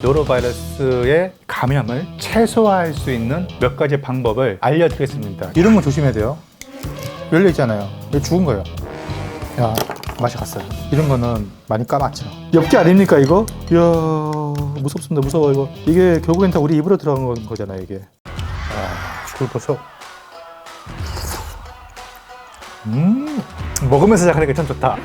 노로바이러스의 감염을 최소화할 수 있는 몇 가지 방법을 알려드리겠습니다. 이런 건 조심해야 돼요. 열려 있잖아요. 이거 죽은 거예요. 야, 맛이 갔어요. 이런 거는 많이 까맣죠. 엽기 아닙니까 이거? 이야, 무섭습니다. 무서워 이거. 이게 결국엔 다 우리 입으로 들어간 거잖아요 이게. 아, 굴 보소. 음, 먹으면서 시작하니까 참 좋다.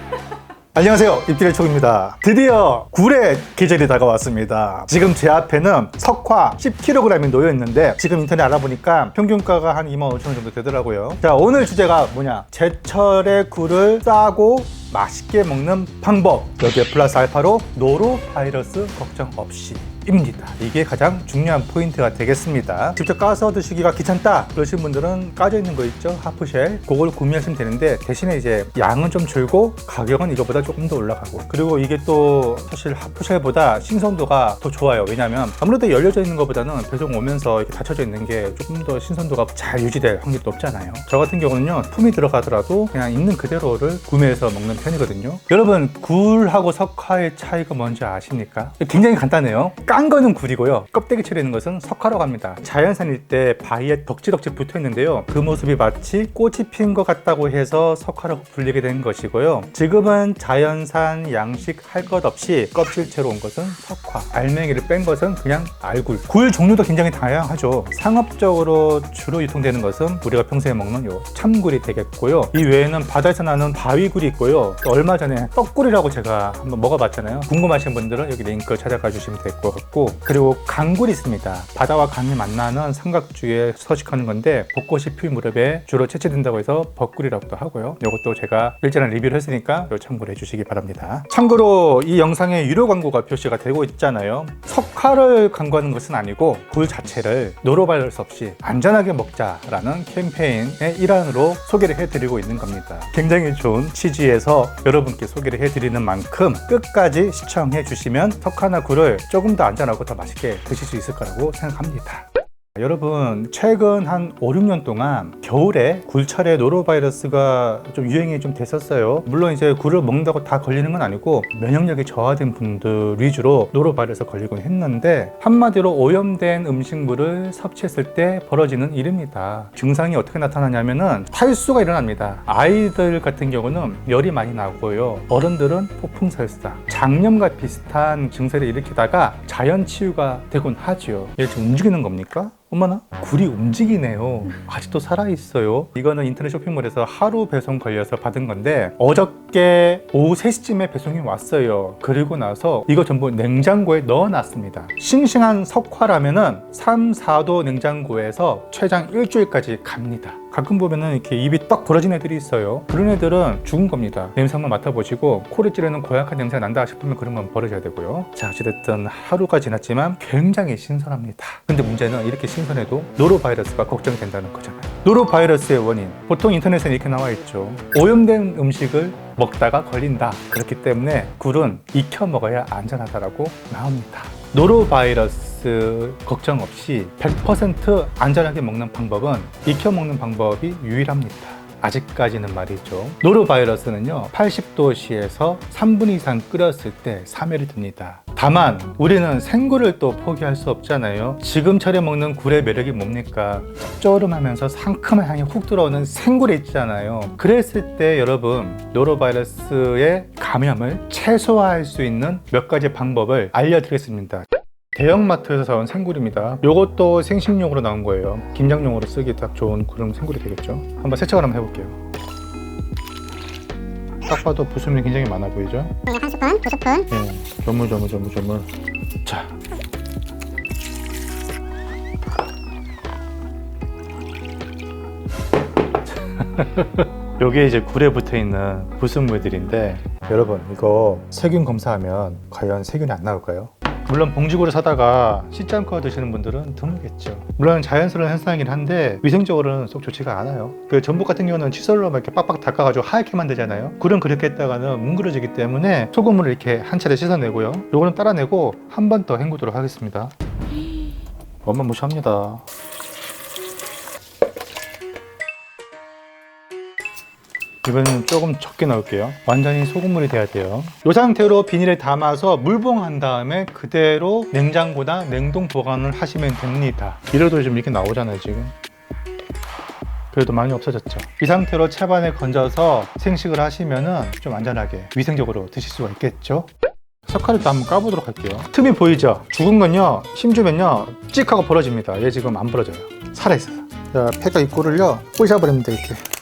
안녕하세요. 입길의 촉입니다. 드디어 굴의 계절이 다가왔습니다. 지금 제 앞에는 석화 10kg이 놓여 있는데 지금 인터넷 알아보니까 평균가가 한 25,000원 정도 되더라고요. 자, 오늘 주제가 뭐냐? 제철의 굴을 싸고 맛있게 먹는 방법. 여기에 플러스 알파로 노로 바이러스 걱정 없이. 입니다. 이게 가장 중요한 포인트가 되겠습니다. 직접 까서 드시기가 귀찮다 그러신 분들은 까져 있는 거 있죠? 하프쉘 그걸 구매하시면 되는데 대신에 이제 양은 좀 줄고 가격은 이거보다 조금 더 올라가고 그리고 이게 또 사실 하프쉘보다 신선도가 더 좋아요. 왜냐하면 아무래도 열려져 있는 것보다는 배송 오면서 이렇게 닫혀져 있는 게 조금 더 신선도가 잘 유지될 확률이 높잖아요. 저 같은 경우는요 품이 들어가더라도 그냥 있는 그대로를 구매해서 먹는 편이거든요. 여러분 굴하고 석화의 차이가 뭔지 아십니까? 굉장히 간단해요. 깐 거는 굴이고요. 껍데기 처리는 것은 석화라고 합니다. 자연산일 때 바위에 덕지덕지 붙어 있는데요. 그 모습이 마치 꽃이 핀 것 같다고 해서 석화라고 불리게 된 것이고요. 지금은 자연산 양식 할 것 없이 껍질채로 온 것은 석화, 알맹이를 뺀 것은 그냥 알굴. 굴 종류도 굉장히 다양하죠. 상업적으로 주로 유통되는 것은 우리가 평소에 먹는 요 참굴이 되겠고요. 이 외에는 바다에서 나는 바위굴이 있고요. 또 얼마 전에 떡굴이라고 제가 한번 먹어봤잖아요. 궁금하신 분들은 여기 링크 찾아가 주시면 될 것 같고 그리고 강굴이 있습니다. 바다와 강이 만나는 삼각주에 서식하는 건데 벚꽃이 필 무렵에 주로 채취된다고 해서 벚굴이라고도 하고요. 이것도 제가 일전에 리뷰를 했으니까 참고를 해주시기 바랍니다. 참고로 이 영상에 유료 광고가 표시가 되고 있잖아요. 석화를 광고하는 것은 아니고 굴 자체를 노로바이러스 없이 안전하게 먹자라는 캠페인의 일환으로 소개를 해드리고 있는 겁니다. 굉장히 좋은 취지에서 여러분께 소개를 해드리는 만큼 끝까지 시청해 주시면 석화나 굴을 조금 더 안전하고 더 맛있게 드실 수 있을 거라고 생각합니다. 여러분 최근 한 5, 6년 동안 겨울에 굴철에 노로바이러스가 좀 유행이 좀 됐었어요. 물론 이제 굴을 먹는다고 다 걸리는 건 아니고 면역력이 저하된 분들 위주로 노로바이러스 걸리곤 했는데 한마디로 오염된 음식물을 섭취했을 때 벌어지는 일입니다. 증상이 어떻게 나타나냐면은 탈수가 일어납니다. 아이들 같은 경우는 열이 많이 나고요. 어른들은 폭풍설사 장염과 비슷한 증세를 일으키다가 자연 치유가 되곤 하죠 얘 지금 움직이는 겁니까? 어머나? 굴이 움직이네요. 아직도 살아있어요. 이거는 인터넷 쇼핑몰에서 하루 배송 걸려서 받은 건데 어저께 오후 3시쯤에 배송이 왔어요. 그리고 나서 이거 전부 냉장고에 넣어놨습니다. 싱싱한 석화라면은 3, 4도 냉장고에서 최장 일주일까지 갑니다 가끔 보면은 이렇게 입이 떡 벌어진 애들이 있어요. 그런 애들은 죽은 겁니다. 냄새 한번 맡아보시고 코를 찌르는 고약한 냄새가 난다 싶으면 그런 건 버리셔야 되고요. 자 어찌됐든 하루가 지났지만 굉장히 신선합니다. 근데 문제는 이렇게 신선해도 노로바이러스가 걱정된다는 거잖아요. 노로바이러스의 원인. 보통 인터넷에 이렇게 나와 있죠. 오염된 음식을 먹다가 걸린다. 그렇기 때문에 굴은 익혀 먹어야 안전하다라고 나옵니다. 노로바이러스 걱정 없이 100% 안전하게 먹는 방법은 익혀 먹는 방법이 유일합니다 아직까지는 말이죠. 노로바이러스는요, 80도씨에서 3분 이상 끓였을 때 사멸이 됩니다. 다만, 우리는 생굴을 또 포기할 수 없잖아요. 지금 차려 먹는 굴의 매력이 뭡니까? 짭조름하면서 상큼한 향이 훅 들어오는 생굴에 있잖아요. 그랬을 때 여러분, 노로바이러스의 감염을 최소화할 수 있는 몇 가지 방법을 알려드리겠습니다. 대형마트에서 사온 생굴입니다. 이것도 생식용으로 나온 거예요. 김장용으로 쓰기 딱 좋은 그런 생굴이 되겠죠. 한번 세척을 한번 해볼게요. 딱 봐도 부수물이 굉장히 많아 보이죠? 한 스푼, 두 스푼. 예, 조물 조물 조물 조물. 자. 요게 이제 굴에 붙어 있는 부순물들인데 여러분 이거 세균 검사하면 과연 세균이 안 나올까요? 물론 봉지굴을 사다가 씻지 않고 드시는 분들은 드물겠죠. 물론 자연스러운 현상이긴 한데 위생적으로는 속 좋지가 않아요. 그 전복 같은 경우는 칫솔로 막 이렇게 빡빡 닦아가지고 하얗게 만들잖아요. 굴은 그렇게 했다가는 뭉그러지기 때문에 소금을 이렇게 한 차례 씻어내고요. 요거는 따라내고 한 번 더 헹구도록 하겠습니다. 어마무시합니다. 이번에는 조금 적게 넣을게요. 완전히 소금물이 돼야 돼요. 이 상태로 비닐에 담아서 물봉한 다음에 그대로 냉장고나 냉동 보관을 하시면 됩니다. 이래도 좀 이렇게 나오잖아요, 지금. 그래도 많이 없어졌죠. 이 상태로 채반에 건져서 생식을 하시면은 좀 안전하게 위생적으로 드실 수가 있겠죠. 석화를 또 한번 까보도록 할게요. 틈이 보이죠? 죽은 건요, 힘주면요, 찍 하고 벌어집니다. 얘 지금 안 벌어져요. 살아있어요. 자, 폐가 입구를요, 부셔버립니다, 이렇게.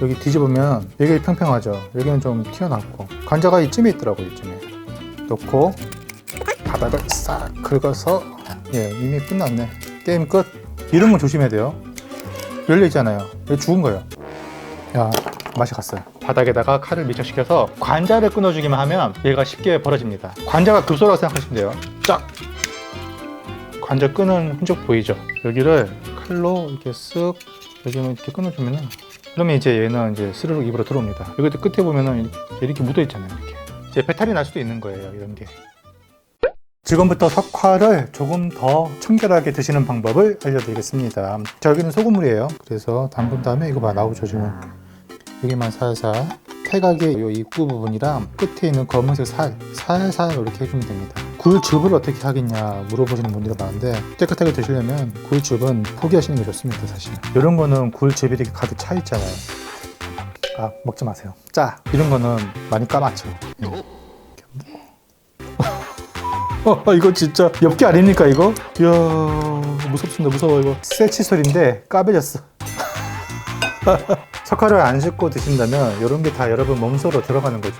여기 뒤집으면 여기 평평하죠. 여기는 좀 튀어나왔고 관자가 이쯤에 있더라고요. 이쯤에 놓고 바닥을 싹 긁어서 예 이미 끝났네. 게임 끝. 이런 건 조심해야 돼요. 열려 있잖아요. 이거 죽은 거예요. 야 맛이 갔어요. 바닥에다가 칼을 밀착시켜서 관자를 끊어주기만 하면 얘가 쉽게 벌어집니다. 관자가 급소라고 생각하시면 돼요. 쫙. 관자 끄는 흔적 보이죠? 여기를 칼로 이렇게 쓱 여기만 이렇게 끊어주면은 그러면 이제 얘는 이제 스르륵 입으로 들어옵니다. 여기도 끝에 보면은 이렇게 묻어 있잖아요. 이렇게 이제 배탈이 날 수도 있는 거예요. 이런 게. 지금부터 석화를 조금 더 청결하게 드시는 방법을 알려드리겠습니다. 자, 여기는 소금물이에요. 그래서 담근 다음에 이거 봐 나오죠 지금. 여기만 살살 태각의 이 입구 부분이랑 끝에 있는 검은색 살 살살 이렇게 해주면 됩니다. 굴즙을 어떻게 하겠냐 물어보시는 분들이 많은데 깨끗하게 드시려면 굴즙은 포기하시는 게 좋습니다 사실. 이런 거는 굴즙이 이렇게 가득 차 있잖아요. 아 먹지 마세요. 짜 이런 거는 많이 까맣죠. 예. 어, 이거 진짜 엽기 아닙니까 이거? 이야 무섭습니다 무서워 이거 새 칫솔인데 까매졌어 석화를 안 씻고 드신다면 이런 게 다 여러분 몸속으로 들어가는 거죠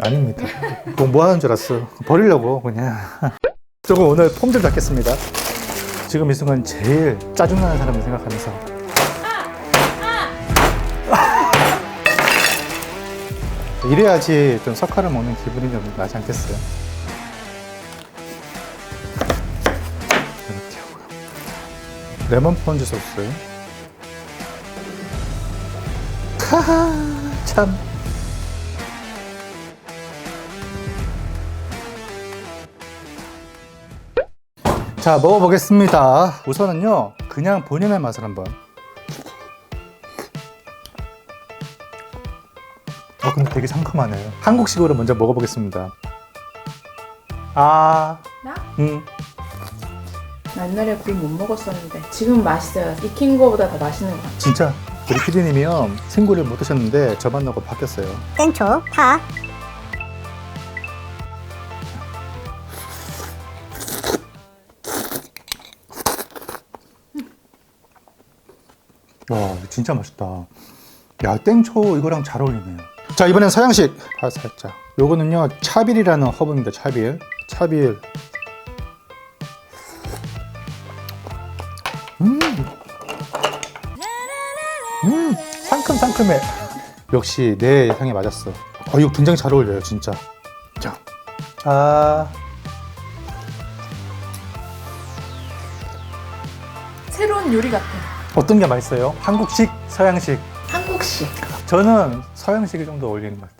아닙니다 그거 뭐 하는 줄 알았어 버리려고 그냥 조금 오늘 폼좀 잡겠습니다 지금 이 순간 제일 짜증나는 사람을 생각하면서 이래야지 좀 석화를 먹는 기분이 좀 나지 않겠어요? 이렇게 하고요. 레몬 펀즈 소스. 하하, 참. 자, 먹어보겠습니다. 우선은요, 그냥 본연의 맛을 한번. 어, 근데 되게 상큼하네요. 한국식으로 먼저 먹어보겠습니다. 아, 나? 음. 나 옛날에 굴 못 먹었었는데 지금 맛있어요. 익힌 거보다 더 맛있는 것 같아. 진짜 우리 피디님이요 생굴을 못 드셨는데 저만 넣고 바뀌었어요. 땡초, 파, 와 진짜 맛있다. 야 땡초 이거랑 잘 어울리네요. 자 이번엔 서양식 파 살짝. 요거는요 차빌이라는 허브입니다. 차빌. 차빌. 음. 음 상큼 상큼해. 역시 내 향에 맞았어. 어 이거 굉장히 잘 어울려요 진짜. 자. 아. 새로운 요리 같아. 어떤 게 맛있어요? 한국식, 서양식. 한국식. 저는 서양식이 좀 더 어울리는 것 같아요.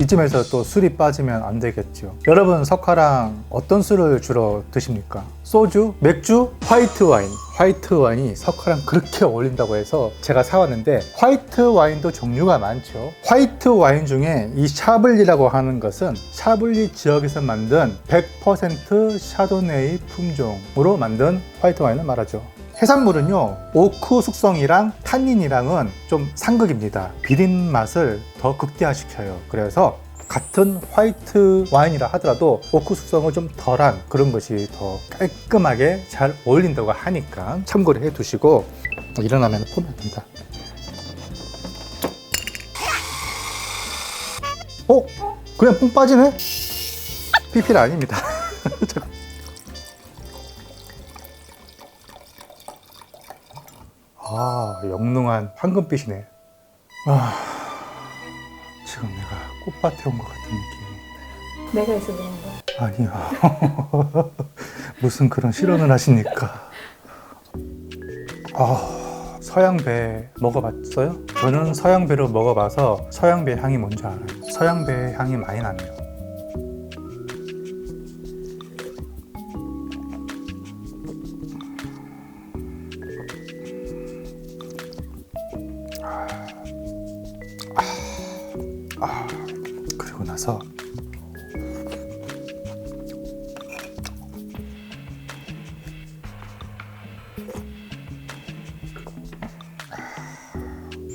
이쯤에서 또 술이 빠지면 안 되겠죠. 여러분 석화랑 어떤 술을 주로 드십니까? 소주, 맥주, 화이트 와인. 화이트 와인이 석화랑 그렇게 어울린다고 해서 제가 사왔는데 화이트 와인도 종류가 많죠. 화이트 와인 중에 이 샤블리라고 하는 것은 샤블리 지역에서 만든 100% 샤도네이 품종으로 만든 화이트 와인을 말하죠. 해산물은요 오크 숙성이랑 탄닌이랑은 좀 상극입니다 비린 맛을 더 극대화시켜요 그래서 같은 화이트 와인이라 하더라도 오크 숙성을 좀 덜한 그런 것이 더 깔끔하게 잘 어울린다고 하니까 참고를 해 두시고 일어나면 보면 됩니다 어? 그냥 뿡 빠지네? PPL 아닙니다 아, 영롱한 황금빛이네. 아, 지금 내가 꽃밭에 온 것 같은 느낌이. 내가 있어 그런 거. 아니야. 무슨 그런 실언을 하십니까? 아, 서양배 먹어봤어요? 저는 서양배로 먹어봐서 서양배 향이 뭔지 알아요. 서양배 향이 많이 나네요.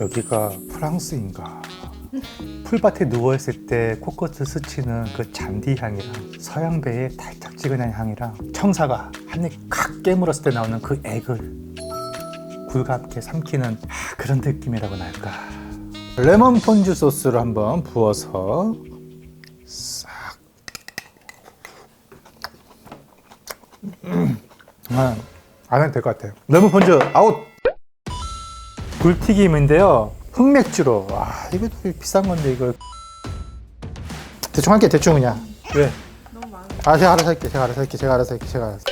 여기가 프랑스인가? 풀밭에 누워있을 때 코코스 스치는 그 잔디 향이랑 서양배의 달짝지근한 향이랑 청사가 한 입 칵 깨물었을 때 나오는 그 액을 굴과 함께 삼키는 아, 그런 느낌이라고 할까. 레몬 폰즈 소스를 한번 부어서 싹. 음, 아, 안 해도 될 것 같아요. 레몬 폰즈 아웃! 굴튀김인데요. 흑맥주로. 와, 이거 비싼 건데, 이거. 대충 할게, 대충 그냥. 왜? 너무 많아. 아, 제가 알아서 할게, 제가 알아서 할게, 제가 알아서 할게, 제가 알아서.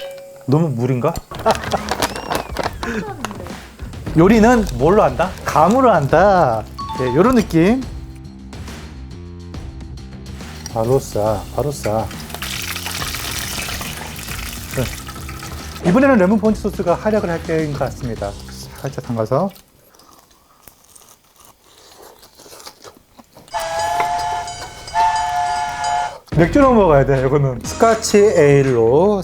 너무 물인가? 요리는 뭘로 한다? 감으로 한다. 네, 요런 느낌. 바로 싸, 바로 싸. 네. 이번에는 레몬 폰치 소스가 활약을 할 때인 것 같습니다. 살짝 담가서. 맥주로 먹어야 돼, 이거는. 스카치 에일로.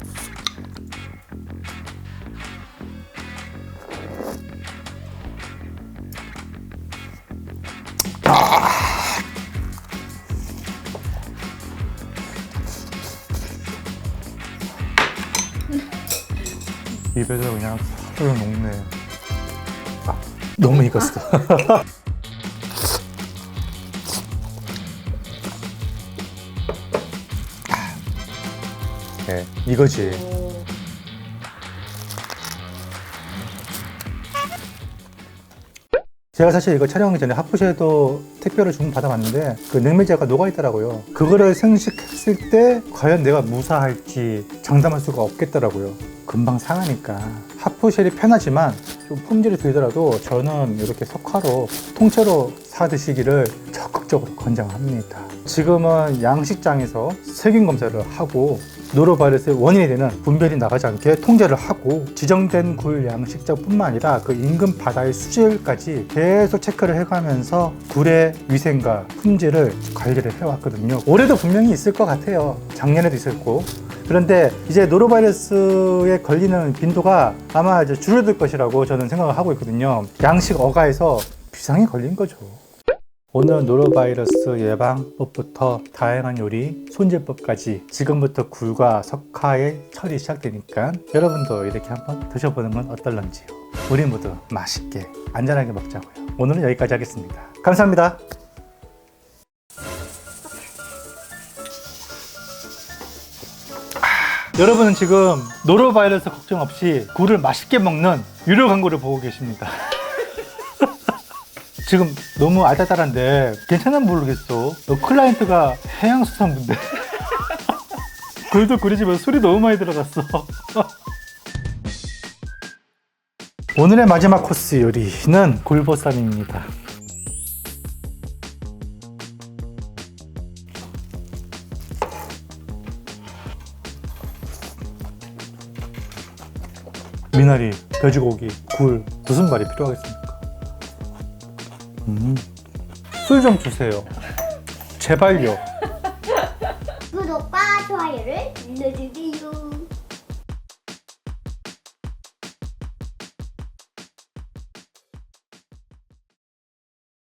입에서 그냥 술 녹네. 아, 너무 익었어. 네, 이거지. 오. 제가 사실 이거 촬영하기 전에 하프쉐도 택배를 주문 받아봤는데 그 냉매제가 녹아있더라고요. 그거를 생식했을 때 과연 내가 무사할지 장담할 수가 없겠더라고요. 금방 상하니까. 하프쉘이 편하지만 좀 품질이 들더라도 저는 이렇게 석화로 통째로 사 드시기를 적극적으로 권장합니다. 지금은 양식장에서 세균 검사를 하고 노로바이러스의 원인이 되는 분별이 나가지 않게 통제를 하고 지정된 굴 양식장뿐만 아니라 그 인근 바다의 수질까지 계속 체크를 해가면서 굴의 위생과 품질을 관리를 해왔거든요. 올해도 분명히 있을 것 같아요. 작년에도 있었고. 그런데 이제 노로바이러스에 걸리는 빈도가 아마 이제 줄어들 것이라고 저는 생각을 하고 있거든요. 양식 어가에서 비상이 걸린 거죠. 오늘 노로바이러스 예방법부터 다양한 요리, 손질법까지 지금부터 굴과 석화의 철이 시작되니까 여러분도 이렇게 한번 드셔보는 건 어떨런지요. 우리 모두 맛있게 안전하게 먹자고요. 오늘은 여기까지 하겠습니다. 감사합니다. 아, 여러분은 지금 노로바이러스 걱정 없이 굴을 맛있게 먹는 유료 광고를 보고 계십니다. 지금 너무 알딸딸한데 괜찮아 모르겠어. 너 클라이언트가 해양수산부인데. 굴도 굴이지만 술이 너무 많이 들어갔어. 오늘의 마지막 코스 요리는 굴보쌈입니다. 미나리, 돼지고기, 굴 무슨 말이 필요하겠습니까? 음. 술 좀 주세요. 제발요. 구독과 좋아요를 눌러주세요.